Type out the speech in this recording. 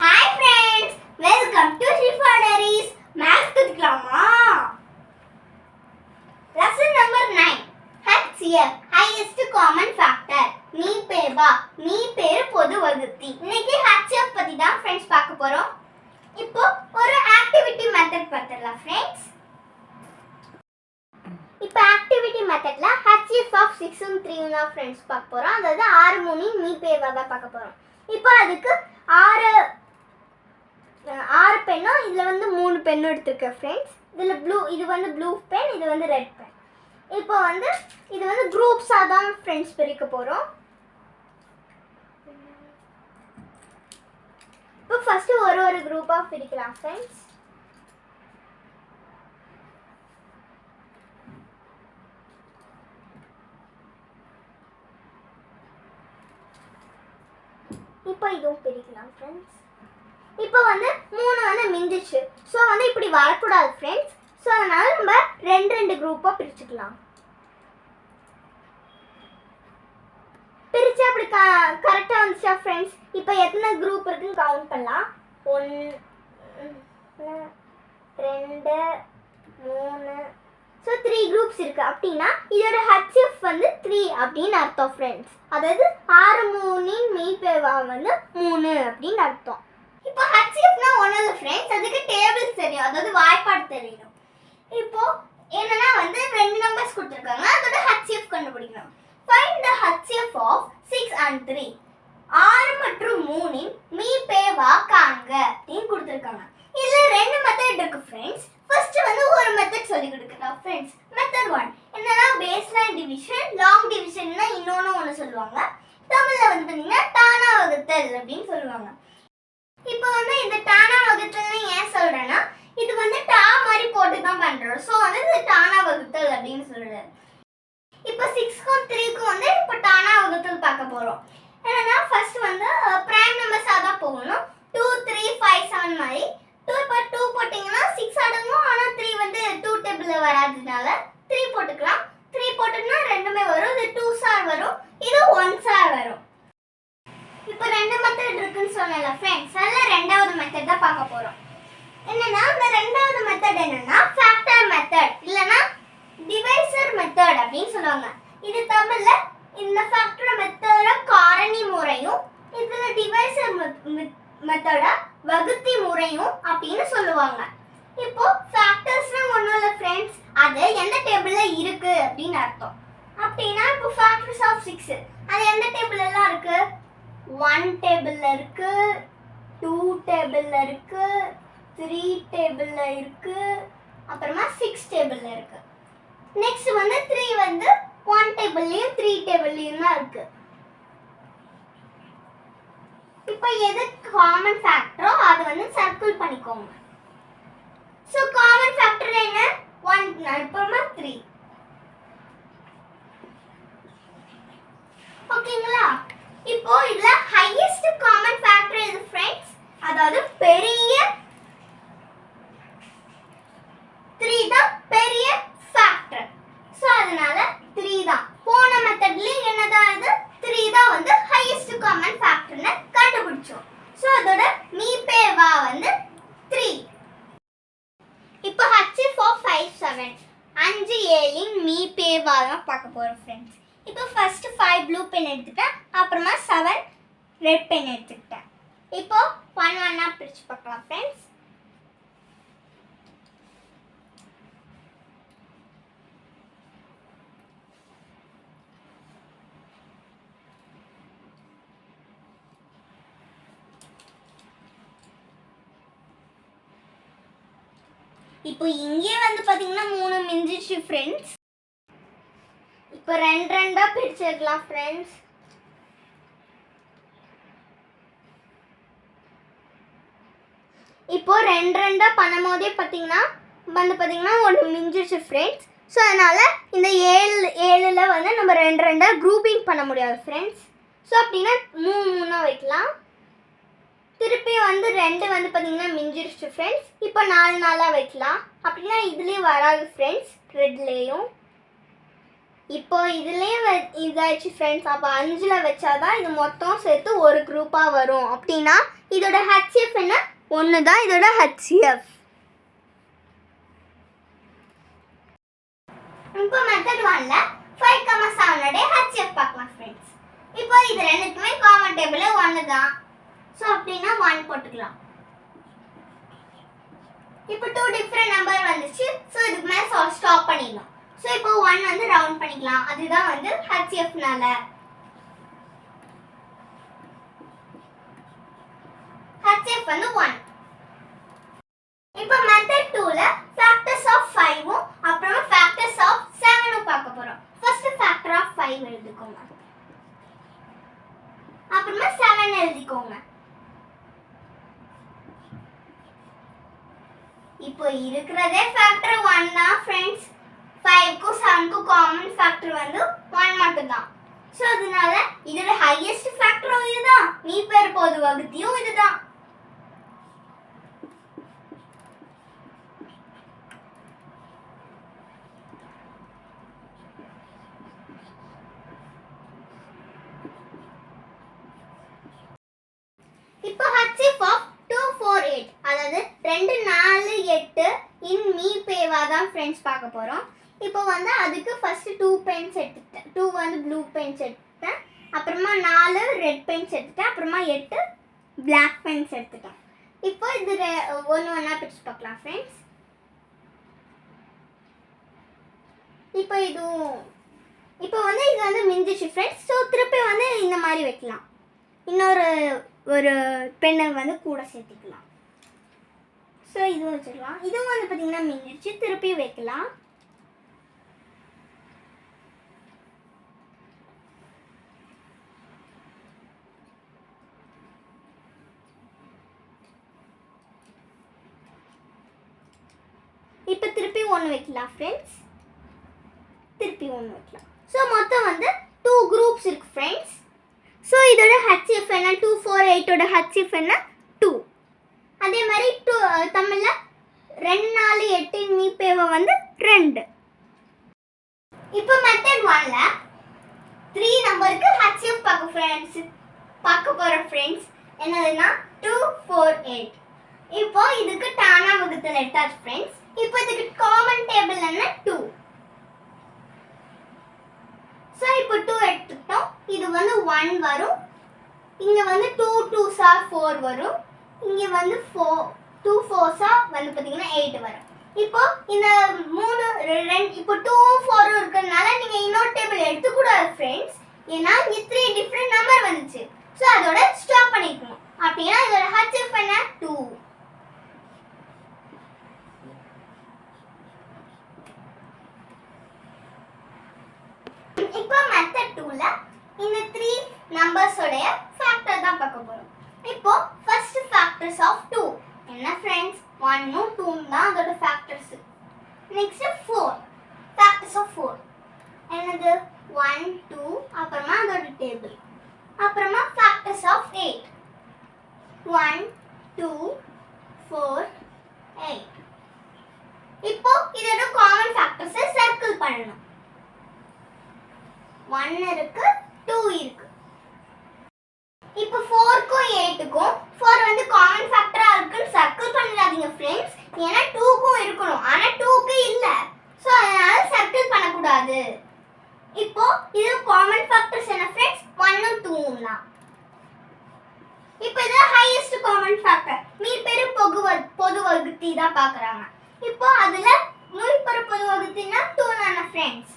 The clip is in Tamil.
Hi friends welcome to Shifa diaries maths கத்துக்கலாமா? Lesson number 9 HCF highest common factor நீ பேர் வா. நீ பேர் பொது வகுத்தி. இன்னைக்கு HCF பத்தி தான் ஃப்ரெண்ட்ஸ் பார்க்க போறோம் இப்போ ஒரு ஆக்டிவிட்டி மெத்தட் பார்த்துடலாம் ஃப்ரெண்ட்ஸ் இப்போ ஆக்டிவிட்டி மெத்தட்ல HCF ஆஃப் சிக்ஸும் த்ரீயும் தான் ஃப்ரெண்ட்ஸ் பார்க்க போகிறோம் அதாவது ஆறு மூணு நீ பேர் தான் பார்க்க போகிறோம் இப்போ அதுக்கு ஆறு ஆறு பெண்ணும் இதில் வந்து மூணு பெண்ணும் எடுத்திருக்கேன் ஃப்ரெண்ட்ஸ் இதில் ப்ளூ இது வந்து ப்ளூ பென் இது வந்து ரெட் பென் இப்போ வந்து இது வந்து குரூப்ஸாக தான் ஃப்ரெண்ட்ஸ் பிரிக்க போகிறோம் இப்போ ஃபஸ்ட்டு ஒரு ஒரு குரூப்பாக பிரிக்கலாம் ஃப்ரெண்ட்ஸ் இப்போ இதுவும் பிரிக்கலாம் ஃப்ரெண்ட்ஸ் இப்போ வந்து மூணு வந்து மிஞ்சிச்சு. ஸோ வந்து இப்படி வரக்கூடாது ஃப்ரெண்ட்ஸ் ஸோ அதனால நம்ம ரெண்டு ரெண்டு குரூப்பாக பிரிச்சுக்கலாம். பிரித்து அப்படி க கரெக்டாக வந்துச்சா ஃப்ரெண்ட்ஸ் இப்போ எத்தனை குரூப் இருக்குன்னு கவுண்ட் பண்ணலாம். ஒன்று ரெண்டு மூணு. ஸோ த்ரீ குரூப்ஸ் இருக்குது அப்படின்னா இதோட ஹச்எஃப் வந்து த்ரீ அப்படின்னு அர்த்தம் ஃப்ரெண்ட்ஸ் அதாவது ஆறு மூணு வந்து மூணு அப்படின்னு அர்த்தம். இப்போ ஹச்சிஎஃப்னா ஒன்றும் இல்லை ஃப்ரெண்ட்ஸ் அதுக்கு டேபிள்ஸ் தெரியும். அதாவது வாய்ப்பாடு தெரியும். இப்போ என்னன்னா வந்து ரெண்டு நம்பர்ஸ் கொடுத்துருக்காங்க. அதோட ஹச்சிஎஃப் கண்டுபிடிக்கணும். Find the HCF of six and three ஆறு மற்றும் மூணின் மீ பேவா காண்க அப்படின்னு கொடுத்துருக்காங்க இதுல ரெண்டு மெத்தட் இருக்கு ஃப்ரெண்ட்ஸ் ஃபர்ஸ்ட் வந்து ஒரு மெத்தட் சொல்லி கொடுக்குறோம் ஃப்ரெண்ட்ஸ் மெத்தட் ஒன் என்னன்னா பேஸ் லைன் டிவிஷன் லாங் டிவிஷன்னா இன்னொன்று ஒன்று சொல்லுவாங்க தமிழ்ல வந்து பார்த்தீங்கன்னா டானா வகுத்தல் அப்படின்னு சொல்லுவாங்க இப்போ வந்து இந்த டானா வகுத்தல்னு ஏன் சொல்றேன்னா இது வந்து டா மாதிரி போட்டு தான் பண்றோம் ஸோ வந்து இது டானா வகுத்தல் அப்படின்னு சொல்றது இப்போ சிக்ஸ்க்கும் த்ரீக்கும் வந்து இப்போ டானா வகுத்தல் பார்க்க போறோம் என்னன்னா ஃபர்ஸ்ட் வந்து பிரைம் நம்பர்ஸாக தான் போகணும் டூ த்ரீ ஃபைவ் செவன் மாதிரி டூ இப்போ டூ போட்டிங்கன்னா சிக்ஸ் அடங்கும் ஆனால் த்ரீ வந்து டூ அதனால த்ரீ போட்டுக்கலாம். த்ரீ போட்டோம்னா ரெண்டுமே வரும். இது டூ சார் வரும். இது ஒன் சார் வரும். இப்போ ரெண்டு மெத்தட் இருக்குன்னு சொன்னல ஃப்ரெண்ட்ஸ் அதில் ரெண்டாவது மெத்தட் தான் பார்க்க போகிறோம் என்னன்னா இந்த ரெண்டாவது மெத்தட் என்னன்னா ஃபேக்டர் மெத்தட் இல்லைன்னா டிவைசர் மெத்தட் அப்படின்னு சொல்லுவாங்க. இது தமிழ்ல இந்த ஃபேக்டர் மெத்தட காரணி முறையும் இதுல டிவைசர் மெத்தட வகுத்தி முறையும் அப்படின்னு சொல்லுவாங்க. இப்போ ஃபேக்டர்ஸ்னா ஒன்றும் இல்லை ஃப்ரெண்ட்ஸ் அது எந்த டேபிள்ல இருக்கு அப்படின்னு அர்த்தம். அப்படின்னா இப்போ ஃபேக்டர்ஸ் ஆஃப் சிக்ஸ் அது எந்த டேபிள் எல்லாம் இருக்கு ஒன் டேபிள்ல இருக்கு டூ டேபிள்ல இருக்கு த்ரீ டேபிள்ல இருக்கு அப்புறமா சிக்ஸ் டேபிள்ல இருக்கு. நெக்ஸ்ட் வந்து த்ரீ வந்து ஒன் டேபிள்லையும் த்ரீ டேபிள்லையும் தான் இருக்கு. இப்போ எது காமன் ஃபேக்டரோ அது வந்து சர்க்கிள் பண்ணிக்கோங்க. ஸோ காமன் ஃபேக்டர் என்ன? ஒன் அப்புறமா த்ரீ ஓகேங்களா? இப்போ இதுல ஹையஸ்ட் காமன் ஃபேக்டர் இது ஃப்ரெண்ட்ஸ் அதாவது பெரிய த்ரீ தான் பெரிய ஃபேக்டர் ஸோ அதனால த்ரீ தான் போன மெத்தட்லயும் என்னதான் இது த்ரீ தான் வந்து ஹையஸ்ட் காமன் ஃபேக்டர்னு கண்டுபிடிச்சோம் ஸோ அதோட மீபேவா வந்து த்ரீ இப்போ ஹச் ஃபோர் ஃபைவ் அஞ்சு அஞ்சு மீ மீபேவா தான் பார்க்க போகிறோம் ஃப்ரெண்ட்ஸ் இப்போ ஃபஸ்ட்டு ஃபைவ் ப்ளூ பென் எடுத்துட்டேன் அப்புறமா செவன் ரெட் பென் எடுத்துக்கிட்டேன். இப்போது ஒன் ஒன்னாக பிரித்து பார்க்கலாம் ஃப்ரெண்ட்ஸ் இப்போ இங்கே வந்து பார்த்தீங்கன்னா மூணு மிஞ்சிச்சு ஃப்ரெண்ட்ஸ் இப்போ ரெண்டு ரெண்டாக பிரிச்சிருக்கலாம் ஃப்ரெண்ட்ஸ் இப்போ ரெண்டு ரெண்டாக பண்ணும் போதே பார்த்தீங்கன்னா வந்து பார்த்தீங்கன்னா ஒன்று மிஞ்சிச்சு ஃப்ரெண்ட்ஸ் ஸோ அதனால் இந்த ஏழு ஏழில் வந்து நம்ம ரெண்டு ரெண்டாக குரூப்பிங் பண்ண முடியாது ஃப்ரெண்ட்ஸ் ஸோ அப்படின்னா மூணு மூணாக வைக்கலாம். வந்து ரெண்டு வந்து பார்த்தீங்கன்னா மிஞ்சிருச்சு ஃப்ரெண்ட்ஸ் இப்போ நாலு நாளாக வைக்கலாம். அப்படின்னா இதுலேயும் வராது ஃப்ரெண்ட்ஸ் ரெட்லேயும் இப்போ இதுலேயே வ ஃப்ரெண்ட்ஸ் அப்போ அஞ்சில் வச்சாதான் இது மொத்தம் சேர்த்து ஒரு குரூப்பாக வரும். அப்படின்னா இதோட ஹெச்எஃப் என்ன? ஒன்று தான் இதோட ஹெச்எஃப் இப்போ மெத்தட் ஒன்ல ஃபைவ் கமா செவனோட ஹெச்எஃப் பார்க்கலாம் ஃப்ரெண்ட்ஸ் இப்போ இது ரெண்டுக்குமே காமன் டேபிள் ஒன்று தான் ஸோ அப்படின்னா ஒன் போட்டுக்கலாம். இப்போ டூ டிஃப்ரெண்ட் நம்பர் வந்துச்சு. ஸோ இதுக்கு மேலே ஸ்டாப் பண்ணிடலாம். ஸோ இப்போ ஒன் வந்து ரவுண்ட் பண்ணிக்கலாம். அதுதான் வந்து ஹெச்எஃப்னால ஹெச்எஃப் வந்து ஒன் இப்போ மெத்தட் டூவில் ஃபேக்டர்ஸ் ஆஃப் ஃபைவும் அப்புறமா ஃபேக்டர்ஸ் ஆஃப் செவனும் பார்க்க போகிறோம் ஃபர்ஸ்ட் ஃபேக்டர் ஆஃப் ஃபைவ் எழுதிக்கோங்க. அப்புறமா செவன் எழுதிக்கோங்க. இப்போ இருக்கிறதே ஃபேக்டர் ஒன் தான் ஃப்ரெண்ட்ஸ் ஃபைவ்க்கும் செவனுக்கும் காமன் ஃபேக்டர் வந்து ஒன் மட்டும்தான். ஸோ அதனால இதோட ஹையஸ்ட் ஃபேக்டரும் இதுதான். நீ பேர் போது வகுத்தியும் இதுதான் இப்போ HCF of two four eight அதாவது ரெண்டு நாலு எட்டு இன் மீ பேவா தான் ஃப்ரெண்ட்ஸ் பார்க்க போகிறோம் இப்போ வந்து அதுக்கு ஃபஸ்ட்டு டூ பென்ஸ் எடுத்துட்டேன். டூ வந்து ப்ளூ பென்ஸ் எடுத்துட்டேன். அப்புறமா நாலு ரெட் பென்ஸ் எடுத்துட்டேன். அப்புறமா எட்டு பிளாக் பென்ஸ் எடுத்துட்டேன் இப்போ இது ஒன்று ஒன்றா பிரிச்சு பார்க்கலாம் ஃப்ரெண்ட்ஸ் இப்போ இதுவும் இப்போ வந்து இது வந்து மிஞ்சிச்சு ஃப்ரெண்ட்ஸ் ஸோ திருப்பி வந்து இந்த மாதிரி வைக்கலாம். இன்னொரு ஒரு பெண்ணை வந்து கூட சேர்த்துக்கலாம். ஸோ இது வச்சுக்கலாம் இதுவும் வந்து பார்த்தீங்கன்னா மிஞ்சிச்சு திருப்பி வைக்கலாம். இப்போ திருப்பி ஒன்று வைக்கலாம் ஃப்ரெண்ட்ஸ் திருப்பி ஒன்று வைக்கலாம். ஸோ மொத்தம் வந்து டூ குரூப்ஸ் இருக்கு ஃப்ரெண்ட்ஸ் ஸோ இதோட ஹச்சிஎஃப் என்ன டூ ஃபோர் எயிட்டோட ஹெச்எஃப் என்ன அதே மாதிரி டூ தமிழில் ரெண்டு நாலு எட்டு மீப்பேவை வந்து ரெண்டு. இப்போ மெத்தட் ஒன்ல த்ரீ நம்பருக்கு ஹெச்எஃப் பார்க்க ஃப்ரெண்ட்ஸ் பார்க்க போகிற ஃப்ரெண்ட்ஸ் என்னதுன்னா டூ ஃபோர் எயிட் இப்போ இதுக்கு டானா வகுத்தல் எடுத்தாச்சு ஃப்ரெண்ட்ஸ் இப்போ இதுக்கு காமன் டேபிள் என்ன? டூ ஸோ இப்போ டூ எடுத்துக்கிட்டோம். இது வந்து ஒன் வரும். இங்கே வந்து டூ டூ சார் ஃபோர் வரும். இங்கே வந்து ஃபோர் டூ ஃபோர்ஸாக வந்து பார்த்தீங்கன்னா எயிட் வரும். இப்போ இந்த மூணு ரெ- ரெண்டு இப்போ டூ ஃபோரும் இருக்கிறதுனால நீங்கள் இன்னொரு டேபிள் எடுத்துக்கூடாது ஃப்ரெண்ட்ஸ் ஏன்னா இங்கே த்ரீ டிஃப்ரெண்ட் நம்பர் வந்துச்சு. ஸோ அதோட ஸ்டாப் பண்ணிக்கணும் அப்படின்னா இதோட ஹச்எஃப் என்ன? டூ இப்போ மெத்தட் டூவில் இந்த த்ரீ நம்பர்ஸோடைய ஃபேக்டர் தான் பார்க்க போகிறோம் இப்போ ஃபேக்டர்ஸ் ஆஃப் டூ என்ன ஃப்ரெண்ட்ஸ் ஒன்னும் டூவும் தான் அதோட factors next four factors of four என்னது? ஒன் டூ அப்புறமா அதோட டேபிள் அப்புறமா factors of eight one two four eight இப்போ இதோட காமன் ஃபேக்டர்ஸை சர்க்கிள் பண்ணணும். ஒன் இருக்கு டூ இருக்கு. இப்போ ஃபோர்க்கும் எயிட்டுக்கும் பண்ணாதீங்க ஃப்ரெண்ட்ஸ் ஏன்னா டூக்கும் இருக்கணும். ஆனால் டூக்கு இல்லை. ஸோ அதனால சர்க்கிள் பண்ணக்கூடாது. இப்போ இது காமன் ஃபேக்டர்ஸ் என்ன ஃப்ரெண்ட்ஸ் ஒன்னும் டூவும் தான். இப்போ இது ஹையஸ்ட் காமன் ஃபேக்டர் மீப்பெரும் பொது பொது வகுத்தி தான் பார்க்குறாங்க இப்போ அதில் மீப்பெரும் பொது வகுத்தின்னா டூ ஃப்ரெண்ட்ஸ்